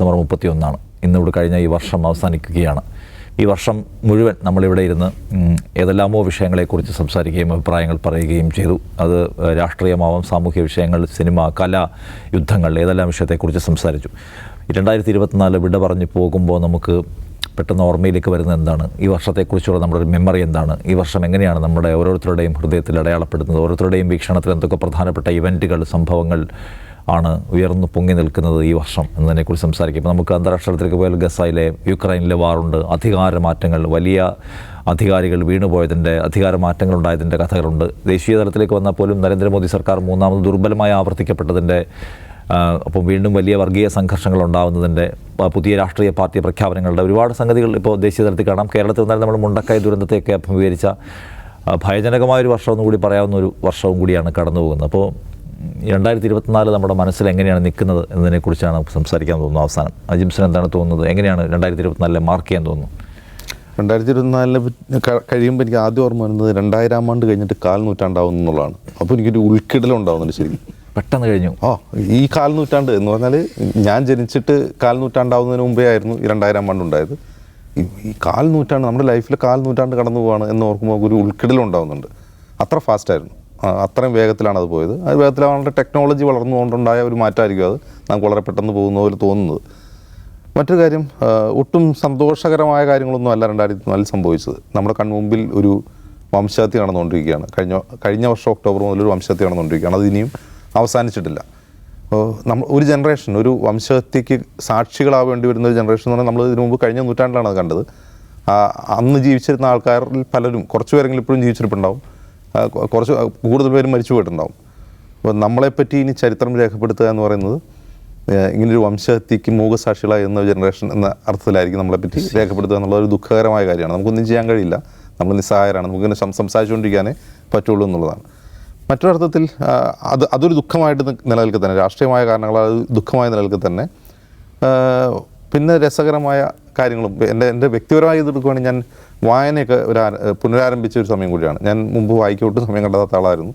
December മുപ്പത്തി ഒന്നാണ് ഇന്നിവിടെ കഴിഞ്ഞ ഈ വർഷം അവസാനിക്കുകയാണ്. ഈ വർഷം മുഴുവൻ നമ്മളിവിടെ ഇരുന്ന് ഏതെല്ലാമോ വിഷയങ്ങളെക്കുറിച്ച് സംസാരിക്കുകയും അഭിപ്രായങ്ങൾ പറയുകയും ചെയ്തു. അത് രാഷ്ട്രീയമാവാം സാമൂഹ്യ വിഷയങ്ങൾ സിനിമ കല യുദ്ധങ്ങൾ ഏതെല്ലാം വിഷയത്തെക്കുറിച്ച് സംസാരിച്ചു. രണ്ടായിരത്തി ഇരുപത്തിനാല് വിട പറഞ്ഞ് പോകുമ്പോൾ നമുക്ക് പെട്ടെന്ന് ഓർമ്മയിലേക്ക് വരുന്നത് എന്താണ്? ഈ വർഷത്തെക്കുറിച്ചുള്ള നമ്മുടെ മെമ്മറി എന്താണ്? ഈ വർഷം എങ്ങനെയാണ് നമ്മുടെ ഓരോരുത്തരുടെയും ഹൃദയത്തിൽ അടയാളപ്പെടുന്നത്? ഓരോരുത്തരുടെയും വീക്ഷണത്തിൽ എന്തൊക്കെ പ്രധാനപ്പെട്ട ഇവന്റുകൾ സംഭവങ്ങൾ ആണ് ഉയർന്നു പൊങ്ങി നിൽക്കുന്നത് ഈ വർഷം എന്നതിനെക്കുറിച്ച് സംസാരിക്കും. ഇപ്പോൾ നമുക്ക് അന്താരാഷ്ട്രത്തിലേക്ക് പോയാൽ ഗസയിലെ യുക്രൈനിലെ വാറുണ്ട് അധികാരമാറ്റങ്ങൾ വലിയ അധികാരികൾ വീണുപോയതിന്റെ അധികാരമാറ്റങ്ങൾ ഉണ്ടായതിന്റെ കഥകളുണ്ട്. ദേശീയ തലത്തിലേക്ക് വന്നാൽ പോലും നരേന്ദ്രമോദി സർക്കാർ മൂന്നാമത് ദുർബലമായി ആവർത്തിക്കപ്പെട്ടതിന്റെ അപ്പം വീണ്ടും വലിയ വർഗീയ സംഘർഷങ്ങൾ ഉണ്ടാകുന്നതിന്റെ പുതിയ രാഷ്ട്രീയ പാർട്ടി പ്രഖ്യാപനങ്ങളുടെ ഒരുപാട് സംഗതികൾ ഇപ്പോൾ ദേശീയ തലത്തിൽ കാണാം. കേരളത്തിൽ നിന്നാലും നമ്മൾ മുണ്ടക്കായ ദുരന്തത്തെയൊക്കെ അഭിമുഖീകരിച്ച ഭയജനകമായൊരു വർഷം കൂടി പറയാവുന്ന ഒരു വർഷവും കൂടിയാണ് കടന്നു പോകുന്നത് അപ്പോൾ രണ്ടായിരത്തി ഇരുപത്തിനാല് നമ്മുടെ മനസ്സിൽ എങ്ങനെയാണ് നിൽക്കുന്നത് എന്നതിനെക്കുറിച്ചാണ് സംസാരിക്കാൻ തോന്നുന്നത് അവസാനം. അജിംസൻ എന്താണ് തോന്നുന്നത്? എങ്ങനെയാണ് രണ്ടായിരത്തി ഇരുപത്തിനാലിലെ മാർക്ക് ചെയ്യാൻ തോന്നുന്നു രണ്ടായിരത്തി ഇരുപത്തിനാലിനെ കഴിയുമ്പോൾ എനിക്ക് ആദ്യം ഓർമ്മ വരുന്നത് രണ്ടായിരം ആണ്ട് കഴിഞ്ഞിട്ട് കാൽ നൂറ്റാണ്ടാവും എന്നുള്ളതാണ്. അപ്പോൾ എനിക്കൊരു ഉൾക്കിടലുണ്ടാവുന്നുണ്ട് ശരി ശരിക്കും. പെട്ടെന്ന് കഴിഞ്ഞു. ഓ ഈ കാൽ നൂറ്റാണ്ട് എന്ന് പറഞ്ഞാൽ ഞാൻ ജനിച്ചിട്ട് കാൽ നൂറ്റാണ്ടാവുന്നതിന് മുമ്പേ ആയിരുന്നു ഈ രണ്ടായിരം ആണ്ട് ഉണ്ടായത്. ഈ ഈ കാൽ നൂറ്റാണ്ട് നമ്മുടെ ലൈഫിൽ കാൽ നൂറ്റാണ്ട് കടന്നു പോവാണ് എന്ന് ഓർക്കുമ്പോൾ ഒരു ഉൾക്കിടലുണ്ടാവുന്നുണ്ട് അത്ര ഫാസ്റ്റായിരുന്നു അത്രയും വേഗത്തിലാണ് അത് പോയത്. അത് വേഗത്തിലാവാനുള്ള ടെക്നോളജി വളർന്നുകൊണ്ടുണ്ടായ ഒരു മാറ്റമായിരിക്കും അത്. നമുക്ക് വളരെ പെട്ടെന്ന് പോകുന്ന പോലെ തോന്നുന്നത്. മറ്റൊരു കാര്യം ഒട്ടും സന്തോഷകരമായ കാര്യങ്ങളൊന്നും അല്ല രണ്ടായിരത്തി നാലിൽ സംഭവിച്ചത്. നമ്മുടെ കൺമുമ്പിൽ ഒരു വംശഹത്യ നടന്നുകൊണ്ടിരിക്കുകയാണ്. കഴിഞ്ഞ കഴിഞ്ഞ വർഷം ഒക്ടോബർ മുതൽ ഒരു വംശഹത്യ നടന്നുകൊണ്ടിരിക്കുകയാണ്. അത് ഇനിയും അവസാനിച്ചിട്ടില്ല. നമ്മൾ ഒരു ജനറേഷൻ ഒരു വംശഹത്യക്ക് സാക്ഷികളാവേണ്ടി വരുന്ന ഒരു ജനറേഷൻ എന്ന് പറഞ്ഞാൽ നമ്മൾ ഇതിനു മുമ്പ് കഴിഞ്ഞ നൂറ്റാണ്ടിലാണ് അത് കണ്ടത്. അന്ന് ജീവിച്ചിരുന്ന ആൾക്കാരിൽ പലരും കുറച്ച് പേരെങ്കിലും ഇപ്പോഴും ജീവിച്ചിരിപ്പുണ്ടാവും. കുറച്ച് കൂടുതൽ പേരും മരിച്ചു പോയിട്ടുണ്ടാവും. അപ്പോൾ നമ്മളെപ്പറ്റി ഇനി ചരിത്രം രേഖപ്പെടുത്തുക എന്ന് പറയുന്നത് ഇങ്ങനൊരു വംശഹത്യക്ക് മൂകസാക്ഷികള എന്ന ജനറേഷൻ എന്ന അർത്ഥത്തിലായിരിക്കും നമ്മളെപ്പറ്റി രേഖപ്പെടുത്തുക എന്നുള്ള ഒരു ദുഃഖകരമായ കാര്യമാണ്. നമുക്കൊന്നും ചെയ്യാൻ കഴിയില്ല. നമ്മൾ നിസ്സഹായരാണ്. നമുക്കിങ്ങനെ സംസാരിച്ചുകൊണ്ടിരിക്കാനേ പറ്റുള്ളൂ എന്നുള്ളതാണ്. മറ്റൊരർത്ഥത്തിൽ അത് അതൊരു ദുഃഖമായിട്ട് നിലനിൽക്കുക നിലനിൽക്കെ തന്നെ രാഷ്ട്രീയമായ കാരണങ്ങളാൽ അത് ദുഃഖമായി നിലനിൽക്കുക തന്നെ. പിന്നെ രസകരമായ കാര്യങ്ങളും എന്റെ എന്റെ വ്യക്തിപരമായി ഇത് എടുക്കുകയാണെങ്കിൽ ഞാൻ വായനയൊക്കെ ഒരു പുനരാരംഭിച്ച ഒരു സമയം കൂടിയാണ്. ഞാൻ മുമ്പ് വായിക്കോട്ട് സമയം കണ്ടെത്താത്ത ആളായിരുന്നു.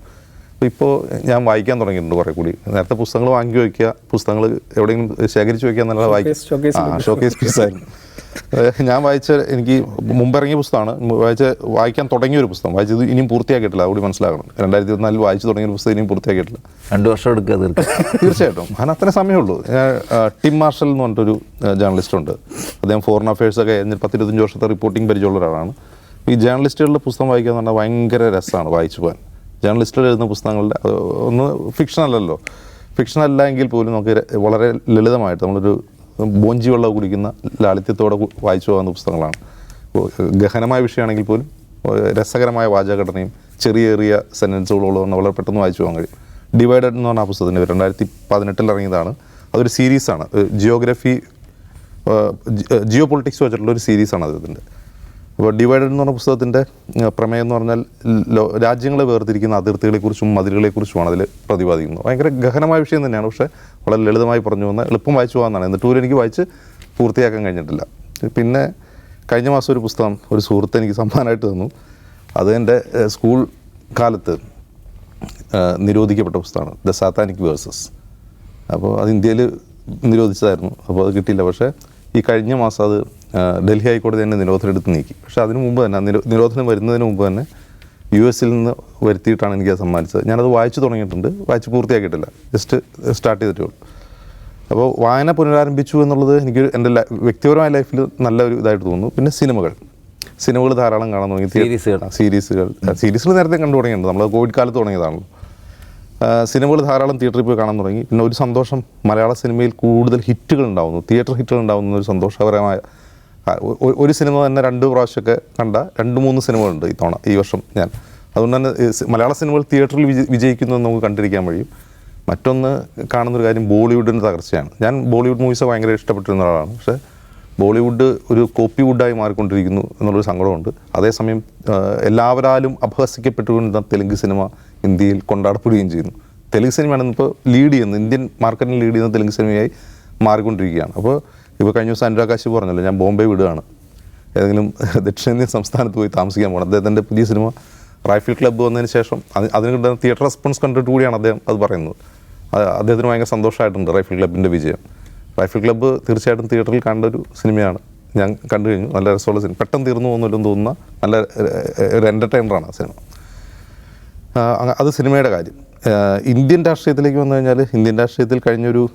ഇപ്പോൾ ഞാൻ വായിക്കാൻ തുടങ്ങിയിട്ടുണ്ട് കുറേ കൂടി. നേരത്തെ പുസ്തകങ്ങൾ വാങ്ങി വയ്ക്കുക പുസ്തകങ്ങൾ എവിടെയെങ്കിലും ശേഖരിച്ച് വയ്ക്കുക എന്നുള്ള showcase വായിക്കും ഷോക്കേസ് പീസായിരുന്നു ഞാൻ വായിച്ച എനിക്ക് മുമ്പിറങ്ങിയ പുസ്തകമാണ്. വായിച്ച വായിക്കാൻ തുടങ്ങിയ ഒരു പുസ്തകം. വായിച്ചത് ഇനിയും പൂർത്തിയാക്കിയിട്ടില്ല. അതുകൂടി മനസ്സിലാക്കണം. രണ്ടായിരത്തി ഇരുപത്തിനാലിൽ വായിച്ചു തുടങ്ങിയ പുസ്തകം ഇനിയും പൂർത്തിയാക്കിയിട്ടില്ല. രണ്ട് വർഷം എടുക്കുക തീർക്കാം തീർച്ചയായിട്ടും. അതിന് അത്ര സമയമുള്ളൂ. ഞാൻ ടിം മാർഷൽ എന്ന് പറഞ്ഞിട്ടൊരു ജേർണലിസ്റ്റ് ഉണ്ട്. അദ്ദേഹം ഫോറിൻ അഫയേഴ്സ് ഒക്കെ കഴിഞ്ഞ് പത്ത് ഇരുപത്തഞ്ച് വർഷത്തെ റിപ്പോർട്ടിംഗ് പരിചയമുള്ള ഒരാളാണ്. ഈ ജേർണലിസ്റ്റുകളുടെ പുസ്തകം വായിക്കുക എന്ന് പറഞ്ഞാൽ ഭയങ്കര രസമാണ് വായിച്ചു പോകാൻ. ജേർണലിസ്റ്റുകൾ എഴുതുന്ന പുസ്തകങ്ങളുടെ ഒന്ന് ഫിക്ഷൻ അല്ലല്ലോ. ഫിക്ഷൻ അല്ല എങ്കിൽ പോലും നമുക്ക് വളരെ ലളിതമായിട്ട് നമ്മളൊരു ബോഞ്ചി വെള്ളം കുടിക്കുന്ന ലാളിത്യത്തോടെ വായിച്ചു പോകുന്ന പുസ്തകങ്ങളാണ്. ഗഹനമായ വിഷയമാണെങ്കിൽ പോലും രസകരമായ വാചകഘടനയും ചെറിയ ചെറിയ സെന്റൻസുകളുള്ളതുകൊണ്ട് വളരെ പെട്ടെന്ന് വായിച്ചു പോകാൻ കഴിയും. ഡിവൈഡഡ് എന്ന് പറഞ്ഞ ആ പുസ്തകത്തിന്റെ പേര് രണ്ടായിരത്തി പതിനെട്ടിൽ ഇറങ്ങിയതാണ്. അതൊരു സീരീസാണ് ജിയോഗ്രഫി ജിയോ പൊളിറ്റിക്സ് വെച്ചിട്ടുള്ള ഒരു സീരീസാണ് അതിന്റെ അപ്പോൾ ഡിവൈഡഡ് എന്ന് പറഞ്ഞ പുസ്തകത്തിന്റെ പ്രമേയം എന്ന് പറഞ്ഞാൽ രാജ്യങ്ങളെ വേർതിരിക്കുന്ന അതിർത്തികളെക്കുറിച്ചും മതിലുകളെക്കുറിച്ചുമാണ് അതിൽ പ്രതിപാദിക്കുന്നത്. ഭയങ്കര ഗഹനമായ വിഷയം തന്നെയാണ്. പക്ഷേ വളരെ ലളിതമായി പറഞ്ഞു വന്ന എളുപ്പം വായിച്ചു പോകാമെന്നാണ്. എന്നിട്ട് പോലും എനിക്ക് വായിച്ച് പൂർത്തിയാക്കാൻ കഴിഞ്ഞിട്ടില്ല. പിന്നെ കഴിഞ്ഞ മാസം ഒരു പുസ്തകം ഒരു സുഹൃത്ത് എനിക്ക് സമ്മാനമായിട്ട് തന്നു. അത് എന്റെ സ്കൂൾ കാലത്ത് നിരോധിക്കപ്പെട്ട പുസ്തകമാണ്. The satanic verses. അപ്പോൾ അത് ഇന്ത്യയിൽ നിരോധിച്ചതായിരുന്നു. അപ്പോൾ അത് കിട്ടിയില്ല. പക്ഷേ ഈ കഴിഞ്ഞ മാസം അത് ഡൽഹി ഹൈക്കോടതി തന്നെ നിരോധനം എടുത്ത് നീക്കി. പക്ഷേ അതിന് മുമ്പ് തന്നെ നിരോധനം വരുന്നതിന് മുമ്പ് തന്നെ യു എസിൽ നിന്ന് വരുത്തിയിട്ടാണ് എനിക്ക് അത് സമ്മാനിച്ചത്. ഞാനത് വായിച്ചു തുടങ്ങിയിട്ടുണ്ട്. വായിച്ച് പൂർത്തിയാക്കിയിട്ടില്ല. ജസ്റ്റ് സ്റ്റാർട്ട് ചെയ്തിട്ടേ ഉള്ളൂ. അപ്പോൾ വായന പുനരാരംഭിച്ചു എന്നുള്ളത് എനിക്ക് എന്റെ വ്യക്തിപരമായ ലൈഫിൽ നല്ലൊരു ഇതായിട്ട് തോന്നുന്നു. പിന്നെ സിനിമകൾ. സിനിമകൾ ധാരാളം കാണാൻ തുടങ്ങി. സീരീസുകൾ. സീരീസുകൾ. സീരീസുകൾ നേരത്തെ കണ്ടു തുടങ്ങിയിട്ടുണ്ട്. നമ്മൾ കോവിഡ് കാലത്ത് തുടങ്ങിയതാണല്ലോ. സിനിമകൾ ധാരാളം തിയേറ്ററിൽ പോയി കാണാൻ തുടങ്ങി. പിന്നെ ഒരു സന്തോഷം മലയാള സിനിമയിൽ കൂടുതൽ ഹിറ്റുകൾ ഉണ്ടാവുന്നു തിയേറ്റർ ഹിറ്റുകൾ ഉണ്ടാവുന്ന ഒരു സന്തോഷകരമായ ഒരു സിനിമ തന്നെ രണ്ട് പ്രാവശ്യമൊക്കെ കണ്ട രണ്ട് മൂന്ന് സിനിമകളുണ്ട് ഇത്തവണ ഈ വർഷം ഞാൻ. അതുകൊണ്ട് തന്നെ മലയാള സിനിമകൾ തിയേറ്ററിൽ വിജ വിജയിക്കുന്നത് നമുക്ക് കണ്ടിരിക്കാൻ കഴിയും. മറ്റൊന്ന് കാണുന്നൊരു കാര്യം ബോളിവുഡിന്റെ തകർച്ചയാണ്. ഞാൻ ബോളിവുഡ് മൂവീസ് ഭയങ്കര ഇഷ്ടപ്പെട്ടിരുന്ന ഒരാളാണ്. പക്ഷേ ബോളിവുഡ് ഒരു കോപ്പി വുഡായി മാറിക്കൊണ്ടിരിക്കുന്നു എന്നുള്ളൊരു സങ്കടമുണ്ട്. അതേസമയം എല്ലാവരാലും അപഹസിക്കപ്പെട്ടുകൊണ്ടിരുന്ന തെലുങ്ക് സിനിമ ഇന്ത്യയിൽ കൊണ്ടാടപ്പെടുകയും ചെയ്യുന്നു. തെലുങ്ക് സിനിമയാണ് ഇപ്പോൾ ലീഡ് ചെയ്യുന്നത് ഇന്ത്യൻ മാർക്കറ്റിൽ ലീഡ് ചെയ്യുന്ന തെലുങ്ക് സിനിമയായി മാറിക്കൊണ്ടിരിക്കുകയാണ്. അപ്പോൾ ഇപ്പോൾ കഴിഞ്ഞ ദിവസം അനുരാകാശി പറഞ്ഞല്ലോ ഞാൻ ബോംബെ വിടുകയാണ്. ഏതെങ്കിലും ദക്ഷിണേന്ത്യൻ സംസ്ഥാനത്ത് പോയി താമസിക്കാൻ പോകണം. അദ്ദേഹത്തിന്റെ പുതിയ സിനിമ റൈഫിൾ ക്ലബ്ബ് വന്നതിന് ശേഷം അത് അതിന് കിട്ടുന്ന തിയേറ്റർ റെസ്പോൺസ് കണ്ടിട്ട് കൂടിയാണ് അദ്ദേഹം അത് പറയുന്നത്. അദ്ദേഹത്തിന് ഭയങ്കര സന്തോഷമായിട്ടുണ്ട് റൈഫിൾ ക്ലബിന്റെ വിജയം. റൈഫിൾ ക്ലബ്ബ് തീർച്ചയായിട്ടും തിയേറ്ററിൽ കണ്ട ഒരു സിനിമയാണ് ഞാൻ കണ്ടു കഴിഞ്ഞു. നല്ല രസമുള്ള സിനിമ. പെട്ടെന്ന് തീർന്നു പോകുന്നില്ലെന്ന് തോന്നുന്ന നല്ല ഒരു എന്റർടൈനറാണ് ആ സിനിമ. അത് സിനിമയുടെ കാര്യം. ഇന്ത്യൻ രാഷ്ട്രീയത്തിലേക്ക് വന്നു കഴിഞ്ഞാൽ ഇന്ത്യൻ രാഷ്ട്രീയത്തിൽ കഴിഞ്ഞൊരു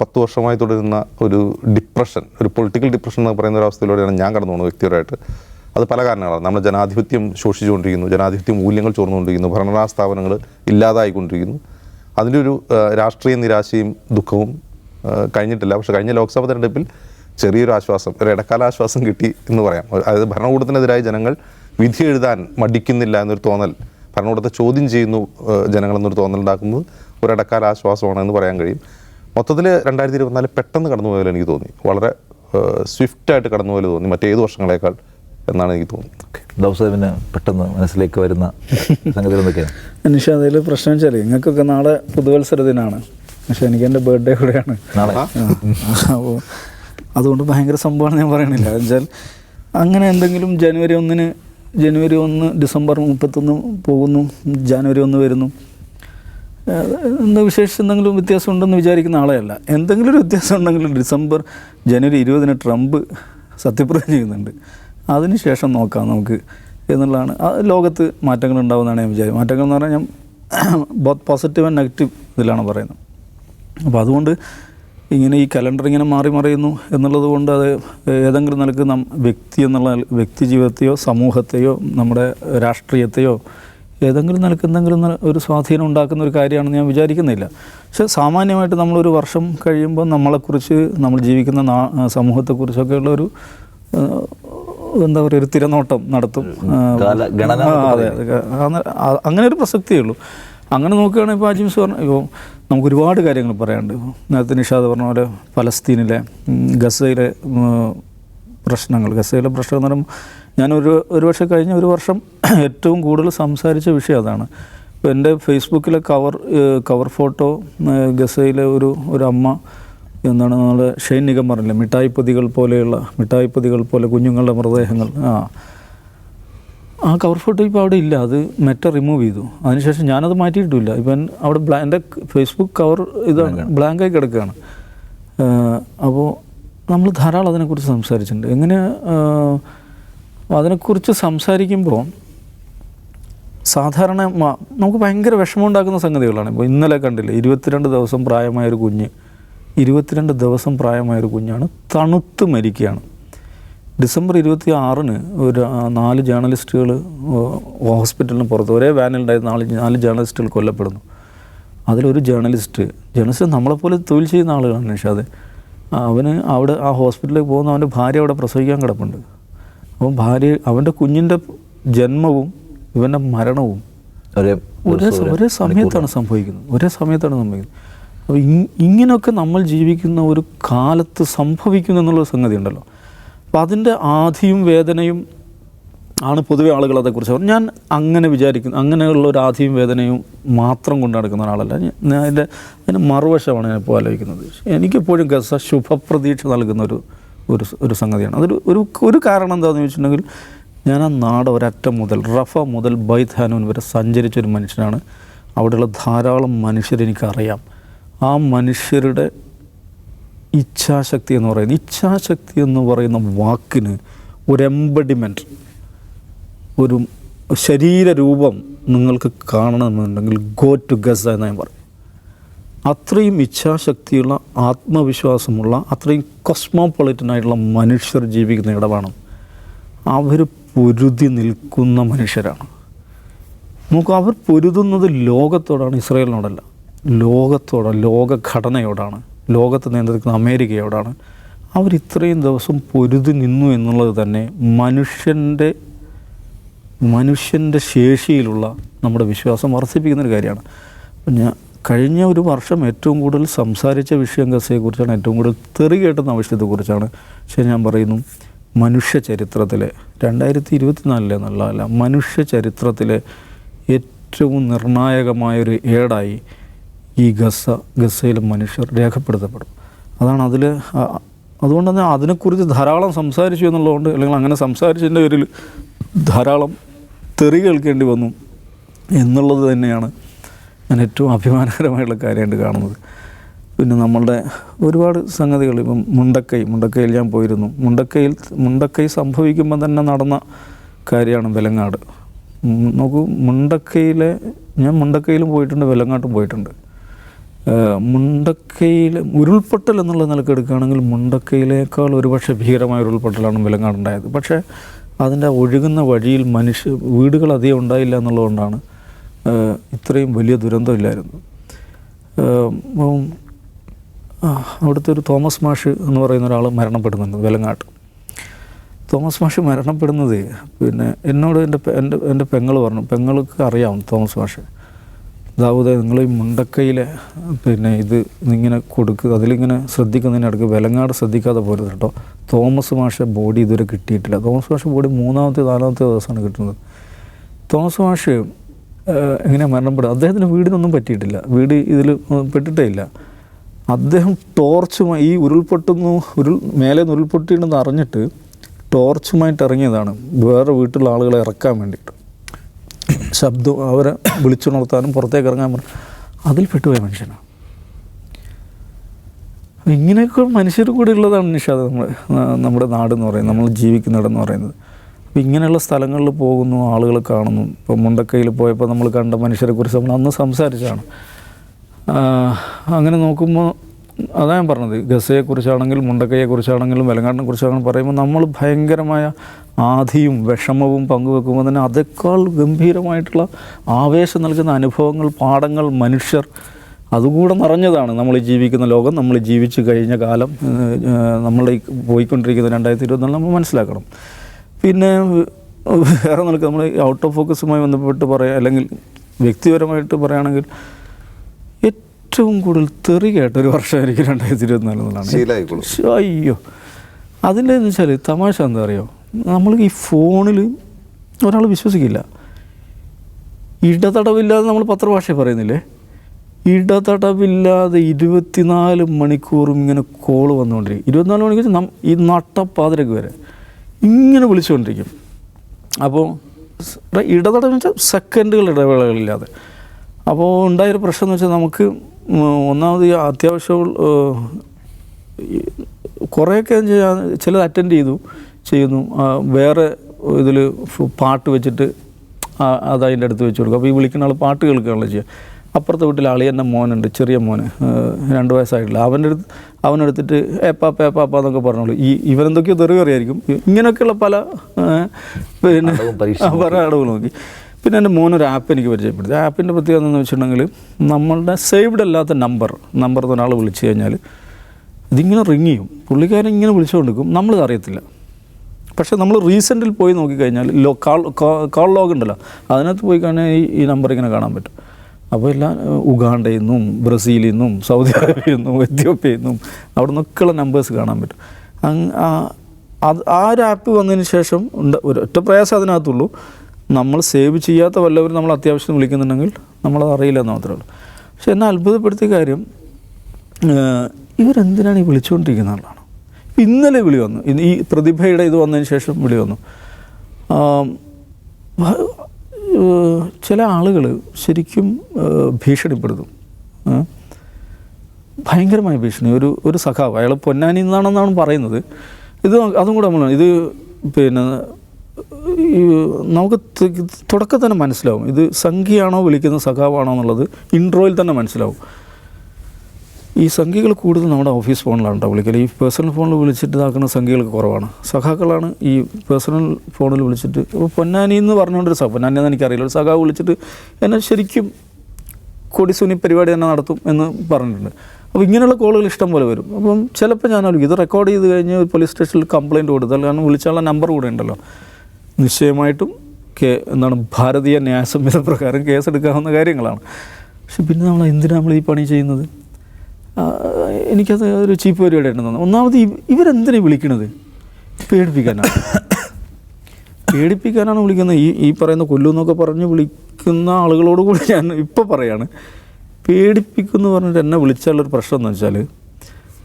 പത്ത് വർഷമായി തുടരുന്ന ഒരു ഡിപ്രഷൻ ഒരു പൊളിറ്റിക്കൽ ഡിപ്രഷൻ എന്ന് പറയുന്ന ഒരു അവസ്ഥയിലൂടെയാണ് ഞാൻ കടന്നു പോകുന്നത് വ്യക്തിപരമായിട്ട്. അത് പല കാരണങ്ങളാണ്. നമ്മുടെ ജനാധിപത്യം ശോഷിച്ചുകൊണ്ടിരിക്കുന്നു ജനാധിപത്യ മൂല്യങ്ങൾ ചോർന്നുകൊണ്ടിരിക്കുന്നു ഭരണഘടനാ സ്ഥാപനങ്ങൾ ഇല്ലാതായിക്കൊണ്ടിരിക്കുന്നു. അതിന്റെ ഒരു രാഷ്ട്രീയ നിരാശയും ദുഃഖവും കഴിഞ്ഞിട്ടില്ല. പക്ഷേ കഴിഞ്ഞ ലോക്സഭാ തെരഞ്ഞെടുപ്പിൽ ചെറിയൊരു ആശ്വാസം ഒരു ഇടക്കാല ആശ്വാസം കിട്ടി എന്ന് പറയാം. അതായത് ഭരണകൂടത്തിനെതിരായി ജനങ്ങൾ വിധി എഴുതാൻ മടിക്കുന്നില്ല എന്നൊരു തോന്നൽ ഭരണകൂടത്തെ ചോദ്യം ചെയ്യുന്നു ജനങ്ങളെന്നൊരു തോന്നൽ ഒരടക്കാല ഒരു ഇടക്കാല ആശ്വാസമാണ് എന്ന് പറയാൻ കഴിയും. മൊത്തത്തിൽ രണ്ടായിരത്തി ഇരുപത്തിനാല് പെട്ടെന്ന് കടന്നു പോയാലും എനിക്ക് തോന്നി. വളരെ സ്വിഫ്റ്റായിട്ട് കടന്നു പോലെ തോന്നി. മറ്റേത് വർഷങ്ങളേക്കാൾ എന്നാണ് എനിക്ക് തോന്നുന്നത് ദൗസേബിന് പെട്ടെന്ന് മനസ്സിലേക്ക് വരുന്ന സംഗതികൾ എന്തൊക്കെയാണ്? നിഷ അതിൽ പ്രശ്നം വെച്ചാൽ നിങ്ങൾക്കൊക്കെ നാളെ പുതുവത്സര ദിനമാണ് പക്ഷെ എനിക്ക് എന്റെ ബർത്ത്ഡേ കൂടെയാണ്. നാളെ? അപ്പോൾ അതുകൊണ്ട് ഭയങ്കര സംഭവമാണ് ഞാൻ പറയണില്ല. വെച്ചാൽ അങ്ങനെ എന്തെങ്കിലും ജനുവരി ഒന്നിന് ജനുവരി ഒന്ന് ഡിസംബർ മുപ്പത്തൊന്ന് പോകുന്നു ജാനുവരി ഒന്ന് വരുന്നു. എന്താ വിശേഷിച്ച് എന്തെങ്കിലും വ്യത്യാസം ഉണ്ടെന്ന് വിചാരിക്കുന്ന ആളെയല്ല. എന്തെങ്കിലും ഒരു വ്യത്യാസം ഉണ്ടെങ്കിൽ ഡിസംബർ ജനുവരി ഇരുപതിന് ട്രംപ് സത്യപ്രതിജ്ഞ ചെയ്യുന്നുണ്ട്. അതിനുശേഷം നോക്കാം നമുക്ക് എന്നുള്ളതാണ്. ലോകത്ത് മാറ്റങ്ങൾ ഉണ്ടാവുമെന്നാണ് ഞാൻ വിചാരിക്കുന്നത്. മാറ്റങ്ങൾ എന്ന് പറഞ്ഞാൽ ഞാൻ ബോത്ത് പോസിറ്റീവ് ആൻഡ് നെഗറ്റീവ് ഇതിലാണ് പറയുന്നത്. അപ്പോൾ അതുകൊണ്ട് ഇങ്ങനെ ഈ കലണ്ടർ ഇങ്ങനെ മാറി മറിയുന്നു എന്നുള്ളത് കൊണ്ട് അത് ഏതെങ്കിലും നിലയ്ക്ക് നം വ്യക്തി എന്നുള്ള വ്യക്തി ജീവിതത്തെയോ സമൂഹത്തെയോ നമ്മുടെ രാഷ്ട്രീയത്തെയോ ഏതെങ്കിലും നിലയ്ക്ക് എന്തെങ്കിലും ഒരു സ്വാധീനം ഉണ്ടാക്കുന്ന ഒരു കാര്യമാണെന്ന് ഞാൻ വിചാരിക്കുന്നില്ല. പക്ഷെ സാമാന്യമായിട്ട് നമ്മളൊരു വർഷം കഴിയുമ്പോൾ നമ്മളെക്കുറിച്ച് നമ്മൾ ജീവിക്കുന്ന നാ- സമൂഹത്തെക്കുറിച്ചൊക്കെയുള്ള ഒരു എന്താ പറയുക ഒരു തിരനോട്ടം നടത്തും. അതെ അങ്ങനെ ഒരു പ്രസക്തിയുള്ളൂ അങ്ങനെ നോക്കുകയാണെങ്കിൽ ഇപ്പോൾ അജിംസ് പറഞ്ഞു ഇപ്പോൾ നമുക്ക് ഒരുപാട് കാര്യങ്ങൾ പറയാനുണ്ട്. നേരത്തെ നിഷാദ് പറഞ്ഞ പോലെ ഫലസ്തീനിലെ ഗസയിലെ പ്രശ്നങ്ങൾ. ഗസയിലെ പ്രശ്നം എന്ന് പറയുമ്പോൾ ഞാനൊരു ഒരു വർഷം കഴിഞ്ഞ ഒരു വർഷം ഏറ്റവും കൂടുതൽ സംസാരിച്ച വിഷയം അതാണ്. ഇപ്പോൾ എന്റെ ഫേസ്ബുക്കിലെ കവർ കവർ ഫോട്ടോ ഗസയിലെ ഒരു ഒരു അമ്മ എന്താണ് നമ്മൾ ഷെയ്ൻ നിഗം പറഞ്ഞില്ലേ? മിഠായി പൊതികൾ പോലെയുള്ള മിഠായി പൊതികൾ പോലെ കുഞ്ഞുങ്ങളുടെ മൃതദേഹങ്ങൾ. ആ ആ കവർ ഫോട്ടോ ഇപ്പോൾ അവിടെ ഇല്ല. അത് മെറ്റ റിമൂവ് ചെയ്തു. അതിനുശേഷം ഞാനത് മാറ്റിയിട്ടില്ല. ഇപ്പം അവിടെ ബ്ലാ എന്റെ ഫേസ്ബുക്ക് കവർ ഇതാണ് ബ്ലാങ്കായി കിടക്കുകയാണ് അപ്പോൾ നമ്മൾ ധാരാളം അതിനെക്കുറിച്ച് സംസാരിച്ചിട്ടുണ്ട്. എങ്ങനെ അതിനെക്കുറിച്ച് സംസാരിക്കുമ്പോൾ സാധാരണ നമുക്ക് ഭയങ്കര വിഷമമുണ്ടാക്കുന്ന സംഗതികളാണ്. ഇപ്പോൾ ഇന്നലെ കണ്ടില്ലേ ഇരുപത്തിരണ്ട് ദിവസം പ്രായമായൊരു കുഞ്ഞ് ഇരുപത്തിരണ്ട് ദിവസം പ്രായമായൊരു കുഞ്ഞാണ് തണുത്ത് മരിക്കുകയാണ്. ഡിസംബർ ഇരുപത്തി ആറിന് ഒരു നാല് ജേർണലിസ്റ്റുകൾ ഹോസ്പിറ്റലിന് പുറത്ത് ഒരേ വാനിലുണ്ടായ നാല് നാല് ജേർണലിസ്റ്റുകൾ കൊല്ലപ്പെടുന്നു. അതിലൊരു ജേർണലിസ്റ്റ് ജേർണലിസ്റ്റ് നമ്മളെപ്പോലെ തൊഴിൽ ചെയ്യുന്ന ആളുകളാണ് നിഷാദ് അവന് അവിടെ ആ ഹോസ്പിറ്റലിലേക്ക് പോകുന്ന അവന്റെ ഭാര്യ അവിടെ പ്രസവിക്കാൻ കിടപ്പുണ്ട്. അപ്പം ഭാര്യ അവന്റെ കുഞ്ഞിന്റെ ജന്മവും ഇവന്റെ മരണവും ഒരേ ഒരേ ഒരേ സമയത്താണ് സംഭവിക്കുന്നത്. ഒരേ സമയത്താണ് സംഭവിക്കുന്നത്. അപ്പോൾ ഇങ്ങനെയൊക്കെ നമ്മൾ ജീവിക്കുന്ന ഒരു കാലത്ത് സംഭവിക്കുന്നു എന്നുള്ള സംഗതി ഉണ്ടല്ലോ അപ്പോൾ അതിന്റെ ആധിയും വേദനയും ആണ് പൊതുവെ ആളുകൾ അതേക്കുറിച്ച് പറഞ്ഞത്. ഞാൻ അങ്ങനെ വിചാരിക്കുന്നു അങ്ങനെയുള്ള ഒരു ആധിയും വേദനയും മാത്രം കൊണ്ട് നടക്കുന്ന ഒരാളല്ല. ഞാൻ അതിന്റെ അതിന്റെ മറുവശമാണ് ഞാൻ ഇപ്പോൾ ആലോചിക്കുന്നത്. എനിക്കെപ്പോഴും ഗസ ശുഭപ്രതീക്ഷ നൽകുന്ന ഒരു ഒരു ഒരു സംഗതിയാണ്. അതൊരു ഒരു ഒരു കാരണം എന്താണെന്ന് ചോദിച്ചിട്ടുണ്ടെങ്കിൽ ഞാൻ ആ നാട് ഒരറ്റം മുതൽ റഫ മുതൽ ബൈത്ത് ഹാനൂൻ വരെ സഞ്ചരിച്ചൊരു മനുഷ്യനാണ്. അവിടെയുള്ള ധാരാളം മനുഷ്യരെനിക്കറിയാം. ആ മനുഷ്യരുടെ ഇച്ഛാശക്തി എന്ന് പറയുന്നത്. ഇച്ഛാശക്തി എന്ന് പറയുന്ന വാക്കിന് ഒരു എംബഡിമെന്റ് ഒരു ശരീരരൂപം നിങ്ങൾക്ക് കാണണമെന്നുണ്ടെങ്കിൽ ഗോ ടു ഗസ എന്ന് ഞാൻ പറയും. അത്രയും ഇച്ഛാശക്തിയുള്ള ആത്മവിശ്വാസമുള്ള അത്രയും കൊസ്മോപൊളിറ്റനായിട്ടുള്ള മനുഷ്യർ ജീവിക്കുന്ന ഇടമാണ്. അവർ പൊരുതി നിൽക്കുന്ന മനുഷ്യരാണ്. നോക്കൂ അവർ പൊരുതുന്നത് ലോകത്തോടാണ് ഇസ്രയേലിനോടല്ല. ലോകത്തോടാണ് ലോകഘടനയോടാണ്. ലോകത്ത് നിയന്ത്രിക്കുന്ന അമേരിക്കയോടാണ്. അവർ ഇത്രയും ദിവസം പൊരുതി നിന്നു എന്നുള്ളത് തന്നെ മനുഷ്യന്റെ മനുഷ്യന്റെ ശേഷിയിലുള്ള നമ്മുടെ വിശ്വാസം വർദ്ധിപ്പിക്കുന്ന ഒരു കാര്യമാണ്. ഞാൻ കഴിഞ്ഞ ഒരു വർഷം ഏറ്റവും കൂടുതൽ സംസാരിച്ച വിഷയം ഗസയെക്കുറിച്ചാണ് ഏറ്റവും കൂടുതൽ തെറി കേട്ടുന്ന ആവശ്യത്തെക്കുറിച്ചാണ് പക്ഷേ ഞാൻ പറയുന്നു മനുഷ്യ ചരിത്രത്തിലെ രണ്ടായിരത്തി ഇരുപത്തിനാലിലെ എന്നുള്ളതല്ല മനുഷ്യ ചരിത്രത്തിലെ ഏറ്റവും നിർണായകമായൊരു ഏടായി ഈ ഗസ ഗസയിലെ മനുഷ്യർ രേഖപ്പെടുത്തപ്പെടും. അതാണ് അതിൽ അതുകൊണ്ട് തന്നെ അതിനെക്കുറിച്ച് ധാരാളം സംസാരിച്ചു എന്നുള്ളതുകൊണ്ട് അല്ലെങ്കിൽ അങ്ങനെ സംസാരിച്ചതിന്റെ പേരിൽ ധാരാളം തെറി കേൾക്കേണ്ടി വന്നു എന്നുള്ളത് തന്നെയാണ് ഞാൻ ഏറ്റവും അഭിമാനകരമായിട്ടുള്ള കാര്യമായിട്ട് കാണുന്നത്. പിന്നെ നമ്മളുടെ ഒരുപാട് സംഗതികൾ ഇപ്പം മുണ്ടക്കൈ മുണ്ടക്കൈയിൽ ഞാൻ പോയിരുന്നു. മുണ്ടക്കൈയിൽ മുണ്ടക്കൈ സംഭവിക്കുമ്പോൾ തന്നെ നടന്ന കാര്യമാണ് വെലങ്ങാട്. നോക്കൂ മുണ്ടക്കൈയിലെ ഞാൻ മുണ്ടക്കൈയിലും പോയിട്ടുണ്ട് വെലങ്ങാട്ടും പോയിട്ടുണ്ട്. മുണ്ടക്കയിൽ ഉരുൾപൊട്ടൽ എന്നുള്ള നിലയ്ക്ക് എടുക്കുകയാണെങ്കിൽ മുണ്ടക്കയിലേക്കാൾ ഒരുപക്ഷെ ഭീകരമായ ഉരുൾപൊട്ടലാണ് വിലങ്ങാടുണ്ടായത്. പക്ഷേ അതിന്റെ ഒഴുകുന്ന വഴിയിൽ മനുഷ്യ വീടുകൾ അധികം ഉണ്ടായില്ല എന്നുള്ളതുകൊണ്ടാണ് ഇത്രയും വലിയ ദുരന്തമില്ലായിരുന്നു അവിടുത്തെ ഒരു തോമസ് മാഷ് എന്ന് പറയുന്ന ഒരാൾ മരണപ്പെടുന്നുണ്ട് വെലങ്ങാട്ട്. തോമസ് മാഷ് മരണപ്പെടുന്നത് പിന്നെ എന്നോട് എന്റെ എന്റെ എന്റെ പെങ്ങൾ പറഞ്ഞു പെങ്ങൾക്ക് അറിയാം തോമസ് മാഷ്. ദാവൂദെ നിങ്ങൾ ഈ മുണ്ടക്കയിലെ പിന്നെ ഇത് ഇങ്ങനെ കൊടുക്കുക അതിലിങ്ങനെ ശ്രദ്ധിക്കുന്നതിനിടയ്ക്ക് വിലങ്ങാട് ശ്രദ്ധിക്കാതെ പോരുത് കേട്ടോ. തോമസ് മാഷ ബോഡി ഇതുവരെ കിട്ടിയിട്ടില്ല. തോമസ് മാഷ ബോഡി മൂന്നാമത്തെ നാലാമത്തെ ദിവസമാണ് കിട്ടുന്നത്. തോമസ് മാഷ് എങ്ങനെ മരണപ്പെടുക അദ്ദേഹത്തിന് വീടിനൊന്നും പറ്റിയിട്ടില്ല. വീട് ഇതിൽ പെട്ടിട്ടേ ഇല്ല. അദ്ദേഹം ടോർച്ചുമായി ഈ ഉരുൾപൊട്ടുന്നു ഉരുൾ മേലെ നിന്ന് ഉരുൾപൊട്ടിയിട്ടുണ്ടെന്ന് അറിഞ്ഞിട്ട് ടോർച്ചുമായിട്ട് ഇറങ്ങിയതാണ് വേറെ വീട്ടിലുള്ള ആളുകളെ ഇറക്കാൻ വേണ്ടിയിട്ട്. ശബ്ദം അവരെ വിളിച്ചുണർത്താനും പുറത്തേക്ക് ഇറങ്ങാൻ പറഞ്ഞു. അതിൽ പെട്ടുപോയ മനുഷ്യനാണ് ഇങ്ങനെയൊക്കെ മനുഷ്യർ കൂടെ ഉള്ളതാണ് നിഷാദ് നമ്മൾ നമ്മുടെ നാടെന്ന് പറയുന്നത് നമ്മൾ ജീവിക്കുന്നിടം പറയുന്നത്. അപ്പോൾ ഇങ്ങനെയുള്ള സ്ഥലങ്ങളിൽ പോകുന്നു ആളുകൾ കാണുന്നു. ഇപ്പോൾ മുണ്ടക്കയിൽ പോയപ്പോൾ നമ്മൾ കണ്ട മനുഷ്യരെക്കുറിച്ച് നമ്മൾ അന്ന് സംസാരിച്ചാണ് അങ്ങനെ നോക്കുമ്പോൾ അതാ ഞാൻ പറഞ്ഞത്. ഗസയെക്കുറിച്ചാണെങ്കിലും മുണ്ടക്കയെക്കുറിച്ചാണെങ്കിലും വെലങ്ങാടിനെ കുറിച്ചാണെങ്കിലും പറയുമ്പോൾ നമ്മൾ ഭയങ്കരമായ ആധിയും വിഷമവും പങ്കുവെക്കുമ്പോൾ തന്നെ അതേക്കാൾ ഗംഭീരമായിട്ടുള്ള ആവേശം നൽകുന്ന അനുഭവങ്ങൾ പാഠങ്ങൾ മനുഷ്യർ അതുകൂടെ നിറഞ്ഞതാണ് നമ്മൾ ജീവിക്കുന്ന ലോകം നമ്മൾ ജീവിച്ചു ജീവിച്ച് കഴിഞ്ഞ കാലം നമ്മൾ പോയിക്കൊണ്ടിരിക്കുന്ന രണ്ടായിരത്തി ഇരുപത്തിനാല് നമ്മൾ മനസ്സിലാക്കണം. പിന്നെ വേറെ നിൽക്കുക നമ്മൾ ഔട്ട് ഓഫ് ഫോക്കസുമായി ബന്ധപ്പെട്ട് പറയാം അല്ലെങ്കിൽ വ്യക്തിപരമായിട്ട് പറയുകയാണെങ്കിൽ ഏറ്റവും കൂടുതൽ തെറി കേട്ട ഒരു വർഷം എനിക്ക് രണ്ടായിരത്തി ഇരുപത്തിനാല് എന്നുള്ളതാണ് അയ്യോ. അതിന്റെ എന്ന് വെച്ചാൽ തമാശ എന്താ അറിയോ? നമ്മൾ ഈ ഫോണിൽ ഒരാൾ വിശ്വസിക്കില്ല. ഇടതടവില്ലാതെ നമ്മൾ പത്രഭാഷ പറയുന്നില്ലേ? ഇടതടവില്ലാതെ ഇരുപത്തിനാല് മണിക്കൂറും ഇങ്ങനെ കോൾ വന്നുകൊണ്ടിരിക്കും. ഇരുപത്തിനാല് മണിക്കൂർ നം ഈ നട്ടപ്പാതിരക്ക് വരെ ഇങ്ങനെ വിളിച്ചുകൊണ്ടിരിക്കും. അപ്പോൾ ഇടതടവെന്ന് ഇടതടം വെച്ചാൽ സെക്കൻഡുകൾ ഇടവേളകളില്ലാതെ. അപ്പോൾ ഉണ്ടായൊരു പ്രശ്നം എന്ന് വെച്ചാൽ നമുക്ക് ഒന്നാമത് ഈ അത്യാവശ്യം കുറേയൊക്കെ ചെയ്യാൻ ചിലത് അറ്റൻഡ് ചെയ്തു ചെയ്യുന്നു. വേറെ ഇതിൽ പാട്ട് വെച്ചിട്ട് അത് അതിന്റെ അടുത്ത് വെച്ച് കൊടുക്കും. അപ്പോൾ ഈ വിളിക്കുന്ന ആൾ പാട്ട് കേൾക്കുകയാണല്ലോ ചെയ്യുക. അപ്പുറത്തെ വീട്ടിൽ അളിയന്റെ മോനുണ്ട് ചെറിയ മോന്. രണ്ട് വയസ്സായിട്ടില്ല അവന്റെ അടുത്ത് അവനെടുത്തിട്ട് ഏപ്പാപ്പ ഏപ്പാപ്പ എന്നൊക്കെ പറഞ്ഞോളൂ. ഈ ഇവരെന്തൊക്കെയോ തെറി അറിയായിരിക്കും ഇങ്ങനെയൊക്കെയുള്ള പല പിന്നെ പല അടവ് നോക്കി. പിന്നെ എന്റെ മോനൊരു ആപ്പ് എനിക്ക് പരിചയപ്പെടുത്തി. ആ ആപ്പിന്റെ പ്രത്യേകത എന്ന് വെച്ചിട്ടുണ്ടെങ്കിൽ നമ്മളുടെ സേവ്ഡ് അല്ലാത്ത നമ്പർ നമ്പർ ഒരാൾ വിളിച്ചു കഴിഞ്ഞാൽ ഇതിങ്ങനെ റിങ് ചെയ്യും. പുള്ളിക്കാരൻ ഇങ്ങനെ വിളിച്ചുകൊണ്ടിരിക്കും. നമ്മളിത് അറിയത്തില്ല. പക്ഷേ നമ്മൾ റീസെന്റിൽ പോയി നോക്കിക്കഴിഞ്ഞാൽ ലോ കാൾ കോൾ ലോഗ് ഉണ്ടല്ലോ. അതിനകത്ത് പോയി കഴിഞ്ഞാൽ ഈ ഈ നമ്പർ ഇങ്ങനെ കാണാൻ പറ്റും. അപ്പോൾ എല്ലാം ഉഗാണ്ടയിൽ നിന്നും ബ്രസീലിൽ നിന്നും സൗദി അറേബ്യയിൽ നിന്നും എത്യോപ്യയിൽ നിന്നും അവിടെ നിന്നൊക്കെയുള്ള നമ്പേഴ്സ് കാണാൻ പറ്റും. അത് ആ ഒരു ആപ്പ് വന്നതിന് ശേഷം ഉണ്ട് ഒരു പ്രയാസം അതിനകത്തുള്ളൂ. നമ്മൾ സേവ് ചെയ്യാത്ത വല്ലവരും നമ്മൾ അത്യാവശ്യം വിളിക്കുന്നുണ്ടെങ്കിൽ നമ്മളത് അറിയില്ല എന്ന് മാത്രമേ ഉള്ളൂ. പക്ഷെ എന്നെ അത്ഭുതപ്പെടുത്തിയ കാര്യം ഇവരെന്തിനാണ് ഈ വിളിച്ചുകൊണ്ടിരിക്കുന്ന ആളാണ്? ഇന്നലെ വിളി വന്നു. ഈ പ്രതിഭയുടെ ഇത് വന്നതിന് ശേഷം വിളി വന്നു. ചില ആളുകൾ ശരിക്കും ഭീഷണിപ്പെടുത്തും. ഭയങ്കരമായ ഭീഷണി. ഒരു ഒരു സഖാവ് അയാൾ പൊന്നാനി എന്നാണെന്നാണ് പറയുന്നത്. ഇത് അതും കൂടെ നമ്മൾ ഇത് പിന്നെ നമുക്ക് തുടക്കം തന്നെ മനസ്സിലാവും. ഇത് സംഖ്യയാണോ വിളിക്കുന്ന സഖാവാണോ എന്നുള്ളത് ഇൻട്രോയിൽ തന്നെ മനസ്സിലാവും. ഈ സംഖ്യകൾ കൂടുതൽ നമ്മുടെ ഓഫീസ് ഫോണിലാണ് കേട്ടോ വിളിക്കൽ ഈ പേഴ്സണൽ ഫോണിൽ വിളിച്ചിട്ട് ഇതാക്കുന്ന സംഖ്യകൾ കുറവാണ്. സഖാക്കളാണ് ഈ പേഴ്സണൽ ഫോണിൽ വിളിച്ചിട്ട് ഇപ്പോൾ പൊന്നാനി എന്ന് പറഞ്ഞുകൊണ്ടൊരു സഖ പൊന്നാനി എന്ന് എനിക്കറിയില്ല. ഒരു സഖാവ് വിളിച്ചിട്ട് എന്നെ ശരിക്കും കൊടിസുനി പരിപാടി തന്നെ നടത്തും എന്ന് പറഞ്ഞിട്ടുണ്ട്. അപ്പോൾ ഇങ്ങനെയുള്ള കോളുകൾ ഇഷ്ടം പോലെ വരും. അപ്പം ചിലപ്പോൾ ഞാൻ ഇത് റെക്കോർഡ് ചെയ്ത് കഴിഞ്ഞ് പോലീസ് സ്റ്റേഷനിൽ കംപ്ലയിന്റ് കൊടുത്താൽ കാരണം വിളിച്ചാലുള്ള നമ്പർ കൂടെ ഉണ്ടല്ലോ. നിശ്ചയമായിട്ടും കേ എന്താണ് ഭാരതീയ ന്യായ സംഹിത പ്രകാരം കേസെടുക്കാവുന്ന കാര്യങ്ങളാണ്. പക്ഷെ പിന്നെ നമ്മൾ എന്തിനാണ് നമ്മൾ ഈ പണി ചെയ്യുന്നത്? എനിക്കത് ഒരു ചീപ്പ് പരിപാടിയായിട്ട് തോന്നുന്നു. ഒന്നാമത് ഇവ- ഇവരെന്തിനാണ് വിളിക്കണത്? പേടിപ്പിക്കാനാണ്. പേടിപ്പിക്കാനാണ് വിളിക്കുന്നത്. ഈ ഈ പറയുന്ന കൊല്ലു എന്നൊക്കെ പറഞ്ഞ് വിളിക്കുന്ന ആളുകളോട് കൂടി ഞാൻ ഇപ്പോൾ പറയാണ്. പേടിപ്പിക്കുമെന്ന് പറഞ്ഞിട്ട് എന്നെ വിളിച്ചാലുള്ളൊരു പ്രശ്നം എന്ന് വെച്ചാൽ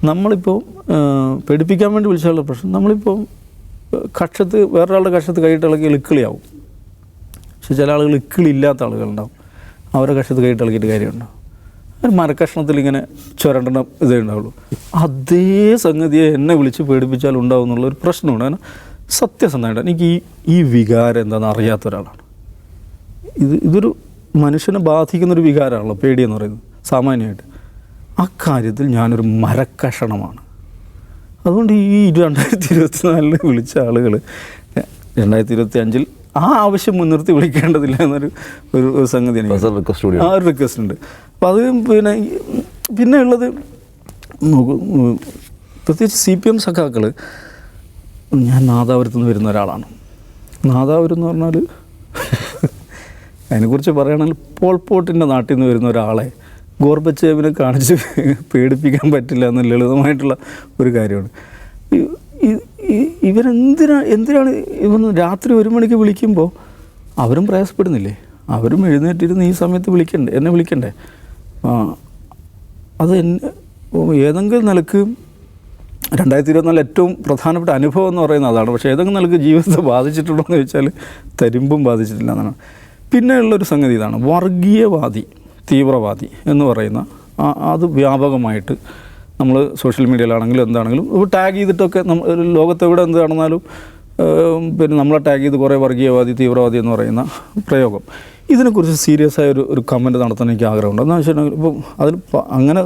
നമ്മളിപ്പോൾ പേടിപ്പിക്കാൻ വേണ്ടി വിളിച്ചാലുള്ള പ്രശ്നം നമ്മളിപ്പോൾ കക്ഷത്ത് വേറൊരാളുടെ കക്ഷത്ത് കൈയിട്ടിളക്കി ഇളുക്കിളിയാവും. പക്ഷെ ചില ആളുകൾ ഇക്കിളില്ലാത്ത ആളുകളുണ്ടാവും. അവരുടെ കക്ഷത്ത് കൈയിട്ടിളക്കിയിട്ട് കാര്യമുണ്ടോ? ഒരു മരക്കഷ്ണത്തിൽ ഇങ്ങനെ ചുരണ്ടണ ഇതേ ഉണ്ടാവുള്ളൂ. അതേ സംഗതിയെ എന്നെ വിളിച്ച് പേടിപ്പിച്ചാൽ ഉണ്ടാവും എന്നുള്ള ഒരു പ്രശ്നമുണ്ട്. കാരണം സത്യസന്ധമായിട്ട് എനിക്ക് ഈ ഈ വികാരം എന്താണെന്ന് അറിയാത്ത ഒരാളാണ്. ഇത് ഇതൊരു മനുഷ്യനെ ബാധിക്കുന്നൊരു വികാരമാണല്ലോ പേടിയെന്ന് പറയുന്നത് സാമാന്യമായിട്ട്. അക്കാര്യത്തിൽ ഞാനൊരു മരക്കഷണമാണ്. അതുകൊണ്ട് ഈ രണ്ടായിരത്തി ഇരുപത്തിനാലിൽ വിളിച്ച ആളുകൾ രണ്ടായിരത്തി ഇരുപത്തി അഞ്ചിൽ ആ ആവശ്യം മുൻനിർത്തി വിളിക്കേണ്ടതില്ല എന്നൊരു ഒരു സംഗതി റിക്വസ്റ്റ് എനിക്ക്. ആ ഒരു റിക്വസ്റ്റ് ഉണ്ട് അപ്പോൾ അത് പിന്നെ പിന്നെ ഉള്ളത് പ്രത്യേകിച്ച് സി പി എം സഖാക്കൾ ഞാൻ നാദാപുരത്ത് നിന്ന് വരുന്ന ഒരാളാണ് നാദാപുരം എന്ന് പറഞ്ഞാൽ അതിനെക്കുറിച്ച് പറയുകയാണെങ്കിൽ പോൾപോട്ടിന്റെ നാട്ടിൽ നിന്ന് വരുന്ന ഒരാളെ ഗോർബച്ചേവിനെ കാണിച്ച് പേടിപ്പിക്കാൻ പറ്റില്ല എന്ന ലളിതമായിട്ടുള്ള ഒരു കാര്യമാണ്. ഇവരെന്തിനാ എന്തിനാണ് ഇവന്ന് രാത്രി ഒരു മണിക്ക് വിളിക്കുമ്പോൾ അവരും പ്രയാസപ്പെടുന്നില്ലേ? അവരും എഴുന്നേറ്റിരുന്ന് ഈ സമയത്ത് വിളിക്കണ്ടേ? എന്നെ വിളിക്കണ്ടേ? അത് ഏതെങ്കിലും നിലയ്ക്ക് രണ്ടായിരത്തി ഇരുപത്തിനാല് ഏറ്റവും പ്രധാനപ്പെട്ട അനുഭവം എന്ന് പറയുന്നത് അതാണ്. പക്ഷേ ഏതെങ്കിലും നിലയ്ക്ക് ജീവിതത്തെ ബാധിച്ചിട്ടുണ്ടോ എന്ന് ചോദിച്ചാൽ തരിമ്പും ബാധിച്ചിട്ടില്ല എന്നാണ്. പിന്നെയുള്ളൊരു സംഗതി ഇതാണ്. വർഗീയവാദി. തീവ്രവാദി എന്ന് പറയുന്ന അത് വ്യാപകമായിട്ട് നമ്മൾ സോഷ്യൽ മീഡിയയിലാണെങ്കിലും എന്താണെങ്കിലും ടാഗ് ചെയ്തിട്ടൊക്കെ നമ്മൾ ലോകത്തെവിടെ എന്ത് നടന്നാലും പിന്നെ നമ്മളെ ടാഗ് ചെയ്ത് കുറേ വർഗീയവാദി തീവ്രവാദി എന്ന് പറയുന്ന പ്രയോഗം. ഇതിനെക്കുറിച്ച് സീരിയസ് ആയ ഒരു ഒരു കമന്റ് നടത്താൻ എനിക്ക് ആഗ്രഹമുണ്ട്. എന്ന് വെച്ചിട്ടുണ്ടെങ്കിൽ ഇപ്പം അതിൽ അങ്ങനെ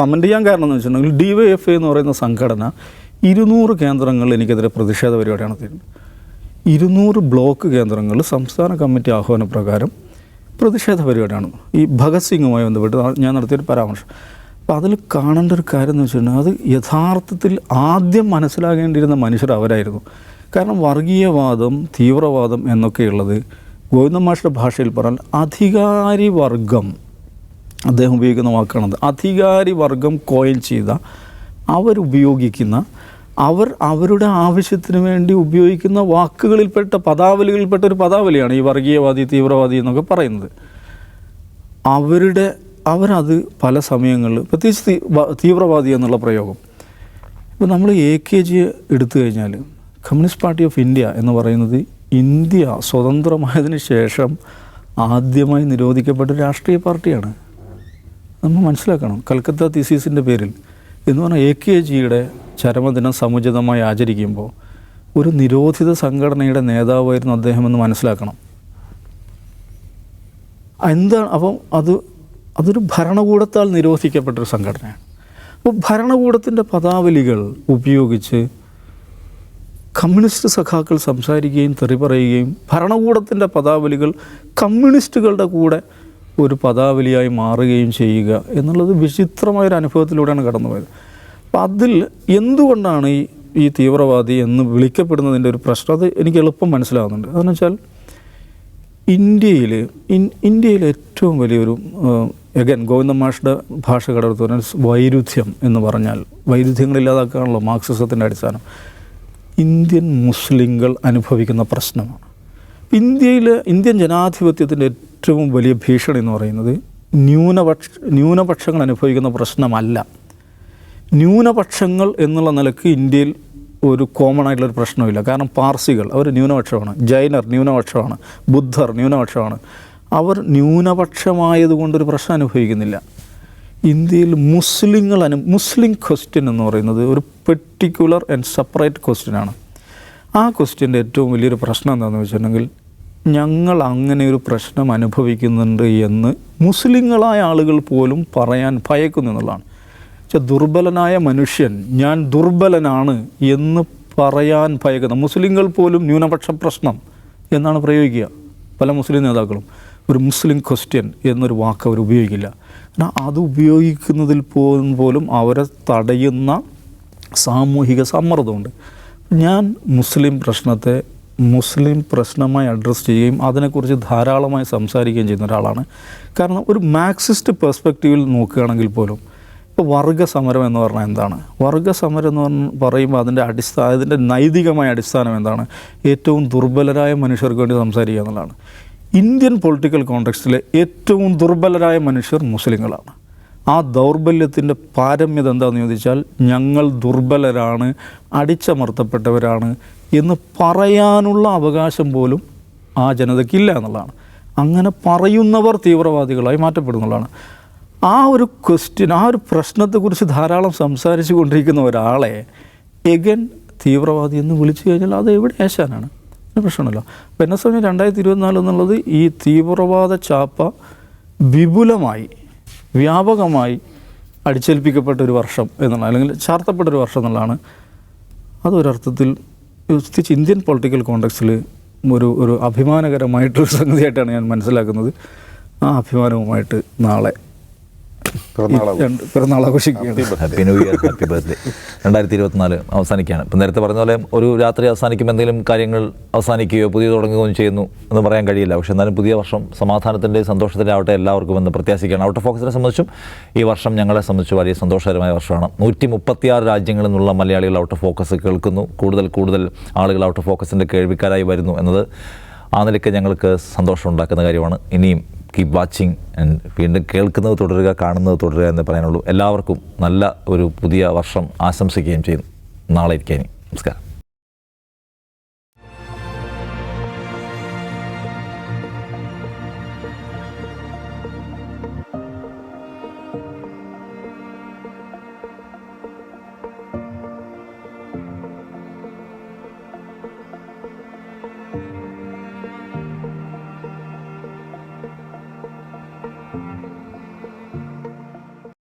കമന്റ് ചെയ്യാൻ കാരണം എന്ന് വെച്ചിട്ടുണ്ടെങ്കിൽ ഡി വൈ എഫ് എന്ന് പറയുന്ന സംഘടന ഇരുന്നൂറ് കേന്ദ്രങ്ങൾ എനിക്കെതിരെ പ്രതിഷേധ പരിപാടിയാണ് തരുന്നത് ഇരുന്നൂറ് ബ്ലോക്ക് കേന്ദ്രങ്ങൾ സംസ്ഥാന കമ്മിറ്റി ആഹ്വാന പ്രകാരം പ്രതിഷേധ പരിപാടിയാണ്. ഈ ഭഗത് സിംഗുമായി ബന്ധപ്പെട്ട് ഞാൻ നടത്തിയൊരു പരാമർശം. അപ്പോൾ അതിൽ കാണേണ്ട ഒരു കാര്യം എന്ന് വെച്ചിട്ടുണ്ടെങ്കിൽ അത് യഥാർത്ഥത്തിൽ ആദ്യം മനസ്സിലാകേണ്ടിയിരുന്ന മനുഷ്യർ അവരായിരുന്നു. കാരണം വർഗീയവാദം തീവ്രവാദം എന്നൊക്കെയുള്ളത് ഗോവിന്ദ മാഷയുടെ ഭാഷയിൽ പറഞ്ഞാൽ അധികാരി വർഗം അദ്ദേഹം ഉപയോഗിക്കുന്ന വാക്കാണത് അധികാരി വർഗം കോയിൽ ചെയ്ത അവരുപയോഗിക്കുന്ന അവർ അവരുടെ ആവശ്യത്തിന് വേണ്ടി ഉപയോഗിക്കുന്ന വാക്കുകളിൽപ്പെട്ട പദാവലികളിൽപ്പെട്ട ഒരു പദാവലിയാണ് ഈ വർഗീയവാദി തീവ്രവാദി എന്നൊക്കെ പറയുന്നത്. അവരുടെ അവരത് പല സമയങ്ങളിൽ പ്രത്യേകിച്ച് തീവ്രവാദി എന്നുള്ള പ്രയോഗം. ഇപ്പോൾ നമ്മൾ എ കെ ജി എടുത്തു കഴിഞ്ഞാൽ കമ്മ്യൂണിസ്റ്റ് പാർട്ടി ഓഫ് ഇന്ത്യ എന്ന് പറയുന്നത് ഇന്ത്യ സ്വതന്ത്രമായതിന് ശേഷം ആദ്യമായി നിരോധിക്കപ്പെട്ട രാഷ്ട്രീയ പാർട്ടിയാണ്. നമ്മൾ മനസ്സിലാക്കണം. കൽക്കത്ത തിസീസിന്റെ പേരിൽ എന്ന് പറഞ്ഞാൽ എ കെ ജിയുടെ ചരമദിനം സമുചിതമായി ആചരിക്കുമ്പോൾ ഒരു നിരോധിത സംഘടനയുടെ നേതാവായിരുന്നു അദ്ദേഹം എന്ന് മനസ്സിലാക്കണം. എന്താണ്? അപ്പം അത് അതൊരു ഭരണകൂടത്താൽ നിരോധിക്കപ്പെട്ടൊരു സംഘടനയാണ്. അപ്പോൾ ഭരണകൂടത്തിന്റെ പദാവലികൾ ഉപയോഗിച്ച് കമ്മ്യൂണിസ്റ്റ് സഖാക്കൾ സംസാരിക്കുകയും തെറി പറയുകയും ഭരണകൂടത്തിന്റെ പദാവലികൾ കമ്മ്യൂണിസ്റ്റുകളുടെ കൂടെ ഒരു പദാവലിയായി മാറുകയും ചെയ്യുക എന്നുള്ളത് വിചിത്രമായൊരു അനുഭവത്തിലൂടെയാണ് കടന്നുപോയത്. അപ്പം അതിൽ എന്തുകൊണ്ടാണ് ഈ ഈ തീവ്രവാദി എന്ന് വിളിക്കപ്പെടുന്നതിന്റെ ഒരു പ്രശ്നം? അത് എനിക്ക് എളുപ്പം മനസ്സിലാകുന്നുണ്ട് അതെന്ന് വെച്ചാൽ ഇന്ത്യയിൽ ഇന്ത്യയിൽ ഏറ്റവും വലിയൊരു എഗൻ ഗോവിന്ദ മാഷ്ടെ ഭാഷ കടർത്ത് പറഞ്ഞാൽ വൈരുദ്ധ്യം എന്ന് പറഞ്ഞാൽ വൈരുദ്ധ്യങ്ങളില്ലാതാക്കാണല്ലോ മാർക്സിസത്തിന്റെ അടിസ്ഥാനം ഇന്ത്യൻ മുസ്ലിങ്ങൾ അനുഭവിക്കുന്ന പ്രശ്നമാണ്. ഇന്ത്യയിൽ ഇന്ത്യൻ ജനാധിപത്യത്തിന്റെ ഏറ്റവും വലിയ ഭീഷണി എന്ന് പറയുന്നത് ന്യൂനപക്ഷ ന്യൂനപക്ഷങ്ങൾ അനുഭവിക്കുന്ന പ്രശ്നമല്ല. ന്യൂനപക്ഷങ്ങൾ എന്നുള്ള നിലയ്ക്ക് ഇന്ത്യയിൽ ഒരു കോമൺ ആയിട്ടുള്ള ഒരു പ്രശ്നമില്ല. കാരണം പാർസികൾ അവർ ന്യൂനപക്ഷമാണ്. ജൈനർ ന്യൂനപക്ഷമാണ്. ബുദ്ധർ ന്യൂനപക്ഷമാണ്. അവർ ന്യൂനപക്ഷമായതുകൊണ്ടൊരു പ്രശ്നം അനുഭവിക്കുന്നില്ല. ഇന്ത്യയിൽ മുസ്ലിങ്ങൾ അനു മുസ്ലിം ക്വസ്റ്റ്യൻ എന്ന് പറയുന്നത് ഒരു പെർട്ടിക്കുലർ ആൻഡ് സെപ്പറേറ്റ് ക്വസ്റ്റ്യനാണ് ആ ക്വസ്റ്റ്യന്റെ ഏറ്റവും വലിയൊരു പ്രശ്നം എന്താണെന്ന് വെച്ചിട്ടുണ്ടെങ്കിൽ ഞങ്ങൾ അങ്ങനെ ഒരു പ്രശ്നം അനുഭവിക്കുന്നുണ്ട് എന്ന് മുസ്ലിങ്ങളായ ആളുകൾ പോലും പറയാൻ ഭയക്കുന്നു എന്നുള്ളതാണ്. പക്ഷെ ദുർബലനായ മനുഷ്യൻ ഞാൻ ദുർബലനാണ് എന്ന് പറയാൻ ഭയക്കുന്ന. മുസ്ലിങ്ങൾ പോലും ന്യൂനപക്ഷ പ്രശ്നം എന്നാണ് പ്രയോഗിക്കുക. പല മുസ്ലിം നേതാക്കളും ഒരു മുസ്ലിം ക്വസ്റ്റ്യൻ എന്നൊരു വാക്ക് അവർ ഉപയോഗിക്കില്ല. എന്നാൽ അത് ഉപയോഗിക്കുന്നതിൽ പോലും അവരെ തടയുന്ന സാമൂഹിക സമ്മർദ്ദമുണ്ട്. ഞാൻ മുസ്ലിം പ്രശ്നത്തെ മുസ്ലിം പ്രശ്നമായി അഡ്രസ്സ് ചെയ്യുകയും അതിനെക്കുറിച്ച് ധാരാളമായി സംസാരിക്കുകയും ചെയ്യുന്ന ഒരാളാണ്. കാരണം ഒരു മാക്സിസ്റ്റ് പെർസ്പെക്റ്റീവിൽ നോക്കുകയാണെങ്കിൽ പോലും ഇപ്പോൾ വർഗ സമരം എന്ന് പറഞ്ഞാൽ എന്താണ്? വർഗ സമരം എന്ന് പറഞ്ഞ് പറയുമ്പോൾ അതിന്റെ അടിസ്ഥാന അതിന്റെ നൈതികമായ അടിസ്ഥാനം എന്താണ്? ഏറ്റവും ദുർബലരായ മനുഷ്യർക്ക് വേണ്ടി സംസാരിക്കുക എന്നുള്ളതാണ്. ഇന്ത്യൻ പൊളിറ്റിക്കൽ കോണ്ടെക്സ്റ്റിലെ ഏറ്റവും ദുർബലരായ മനുഷ്യർ മുസ്ലിങ്ങളാണ്. ആ ദൗർബല്യത്തിന്റെ പാരമ്യത എന്താണെന്ന് ചോദിച്ചാൽ ഞങ്ങൾ ദുർബലരാണ് അടിച്ചമർത്തപ്പെട്ടവരാണ് എന്ന് പറയാനുള്ള അവകാശം പോലും ആ ജനതയ്ക്കില്ല എന്നുള്ളതാണ്. അങ്ങനെ പറയുന്നവർ തീവ്രവാദികളായി മാറ്റപ്പെടുന്നുള്ളതാണ് ആ ഒരു ക്വസ്റ്റ്യൻ ആ ഒരു പ്രശ്നത്തെക്കുറിച്ച് ധാരാളം സംസാരിച്ചു കൊണ്ടിരിക്കുന്ന ഒരാളെ എഗൻ തീവ്രവാദി എന്ന് വിളിച്ചു കഴിഞ്ഞാൽ അത് എവിടെ ഏശാനാണ്? പ്രശ്നമല്ല അപ്പം എന്നെ സംബന്ധിച്ച് രണ്ടായിരത്തി ഇരുപത്തിനാല് എന്നുള്ളത് ഈ തീവ്രവാദ ചാപ്പ വിപുലമായി വ്യാപകമായി അടിച്ചേൽപ്പിക്കപ്പെട്ട ഒരു വർഷം എന്നുള്ള അല്ലെങ്കിൽ ചാർത്തപ്പെട്ട ഒരു വർഷം എന്നുള്ളതാണ്. അതൊരർത്ഥത്തിൽ പ്രത്യേകിച്ച് ഇന്ത്യൻ പൊളിറ്റിക്കൽ കോണ്ടക്സിൽ ഒരു ഒരു അഭിമാനകരമായിട്ടൊരു സംഗതിയായിട്ടാണ് ഞാൻ മനസ്സിലാക്കുന്നത്. ആ അഭിമാനവുമായിട്ട് നാളെ പിറന്നാൾ രണ്ടായിരത്തി ഇരുപത്തിനാല് അവസാനിക്കുകയാണ്. ഇപ്പം നേരത്തെ പറഞ്ഞ പോലെ ഒരു രാത്രി അവസാനിക്കുമ്പോൾ എന്തെങ്കിലും കാര്യങ്ങൾ അവസാനിക്കുകയോ പുതിയ തുടങ്ങുകയോ ചെയ്യുന്നു എന്ന് പറയാൻ കഴിയില്ല. പക്ഷെ എന്നാലും പുതിയ വർഷം സമാധാനത്തിന്റെ സന്തോഷത്തിന്റെ ആവട്ടെ എല്ലാവർക്കും എന്ന് പ്രത്യാശിക്കുകയാണ്. ഔട്ട് ഓഫ് ഫോക്കസിനെ സംബന്ധിച്ചും ഈ വർഷം ഞങ്ങളെ സംബന്ധിച്ച് വലിയ സന്തോഷകരമായ വർഷമാണ്. നൂറ്റി മുപ്പത്തിയാറ് രാജ്യങ്ങളിൽ നിന്നുള്ള മലയാളികൾ ഔട്ട് ഓഫ് ഫോക്കസ് കേൾക്കുന്നു. കൂടുതൽ കൂടുതൽ ആളുകൾ ഔട്ട് ഓഫ് ഫോക്കസിന്റെ കേൾവിക്കാരായി വരുന്നു എന്നത് ആ നിലയ്ക്ക് ഞങ്ങൾക്ക് സന്തോഷം ഉണ്ടാക്കുന്ന കാര്യമാണ്. ഇനിയും കീപ് വാച്ചിങ് ആൻഡ് വീണ്ടും കേൾക്കുന്നത് തുടരുക കാണുന്നത് തുടരുക എന്ന് പറയാനുള്ളൂ. എല്ലാവർക്കും നല്ല ഒരു പുതിയ വർഷം ആശംസിക്കുകയും ചെയ്യുന്നു. നാളെ ഇരിക്കാനി നമസ്കാരം.